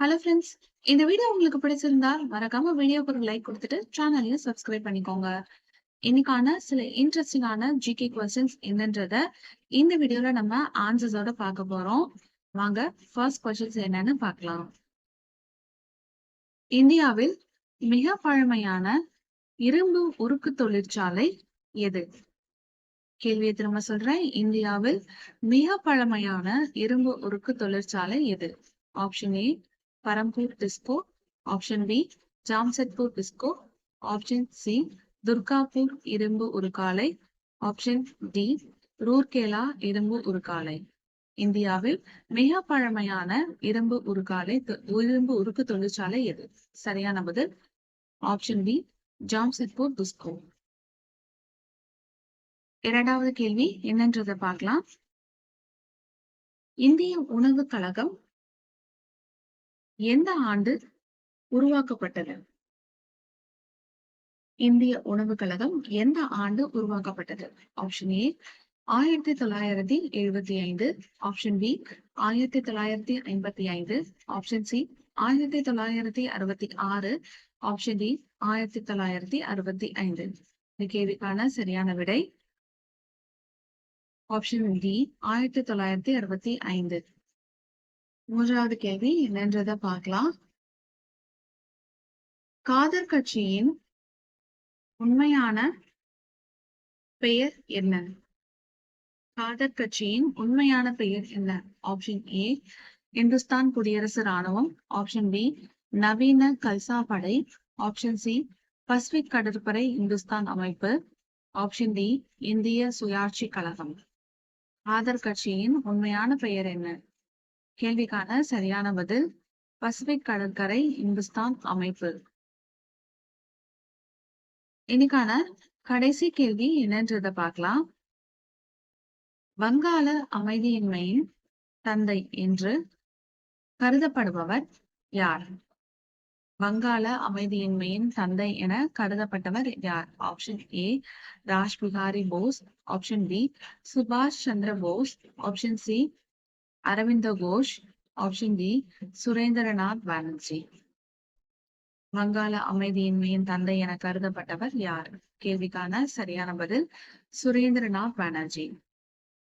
Hello friends இந்த video உங்களுக்கு பிடிச்சிருந்தா மறக்காம வீடியோக்கு ஒரு லைக் கொடுத்துட்டு சேனலையும் சப்ஸ்கிரைப் பண்ணிக்கோங்க. இன்னைக்கான சில இன்ட்ரெஸ்டிங்கான ஜிகே கொஸ்டின்ஸ் என்னன்றத இந்த வீடியோல நம்ம ஆன்சர்ஸோட பார்க்க போறோம். வாங்க ஃபர்ஸ்ட் கொஸ்டின்ஸ் என்னன்னு பார்க்கலாம். இந்தியாவில் மிக பழமையான இரும்பு உருக்கு தொழிற்சாலை எது? கேள்வியை திரும்ப சொல்றேன். இந்தியாவில் மிக பழமையான இரும்பு உருக்கு தொழிற்சாலை எது? Option A Perambur TISCO option B Jamshedpur TISCO option C Durgapur இரும்பு உருக்காலை ஆப்ஷன் டி ரூர்கேலா இரும்பு உருக்காலை இந்தியாவில் மிக பழமையான இரும்பு உருக்காலை இரும்பு உருக்கு தொழிற்சாலை எது? சரியான பதில் ஆப்ஷன் பி ஜாம்செட்பூர் டிஸ்கோ இரண்டாவது கேள்வி என்னன்றதை பார்க்கலாம். இந்திய உணவு கழகம் எந்த ஆண்டு உருவாக்கப்பட்டது? இந்திய உணவு கழகம் எந்த ஆண்டு உருவாக்கப்பட்டது? ஆப்ஷன் ஏ ஆயிரத்தி தொள்ளாயிரத்தி எழுபத்தி ஐந்து. ஆப்ஷன் பி ஆயிரத்தி தொள்ளாயிரத்தி ஐம்பத்தி ஐந்து. ஆப்ஷன் சி ஆயிரத்தி தொள்ளாயிரத்தி அறுபத்தி ஆறு. ஆப்ஷன் டி ஆயிரத்தி தொள்ளாயிரத்தி அறுபத்தி ஐந்து. இந்த கேள்விக்கான சரியான விடை? ஆப்ஷன் டி ஆயிரத்தி தொள்ளாயிரத்தி அறுபத்தி ஐந்து. மூன்றாவது கேள்வி என்னன்றத பார்க்கலாம். காதர் கட்சியின் உண்மையான பெயர் என்ன? காதர் கட்சியின் உண்மையான பெயர் என்ன? ஆப்ஷன் ஏ இந்துஸ்தான் குடியரசு ராணுவம் ஆப்ஷன் பி நவீன கல்சா படை. ஆப்ஷன் சி பசிபிக் கடற்படை இந்துஸ்தான் அமைப்பு. ஆப்ஷன் டி இந்திய சுயாட்சி கழகம். ஆதர் கட்சியின் உண்மையான பெயர் என்ன? கேள்விக்கான சரியான பதில் பசிபிக் கடற்கரை இந்துஸ்தான் அமைப்பு. இன்னைக்கான கடைசி கேள்வி என்னன்றத பார்க்கலாம். வங்காள அமைதியின்மையின் தந்தை என்று கருதப்படுபவர் யார்? வங்காள அமைதியின்மையின் தந்தை என கருதப்பட்டவர் யார்? Option A Raj Bihari Bose option B சுபாஷ் Chandra Bose option C Aurobindo Ghosh option D Surendranath Banerjee. வங்காள அமைதியின்மையின் தந்தை என கருதப்பட்டவர் யார்? கேள்விக்கான சரியான பதில் சுரேந்திரநாத் பானர்ஜி.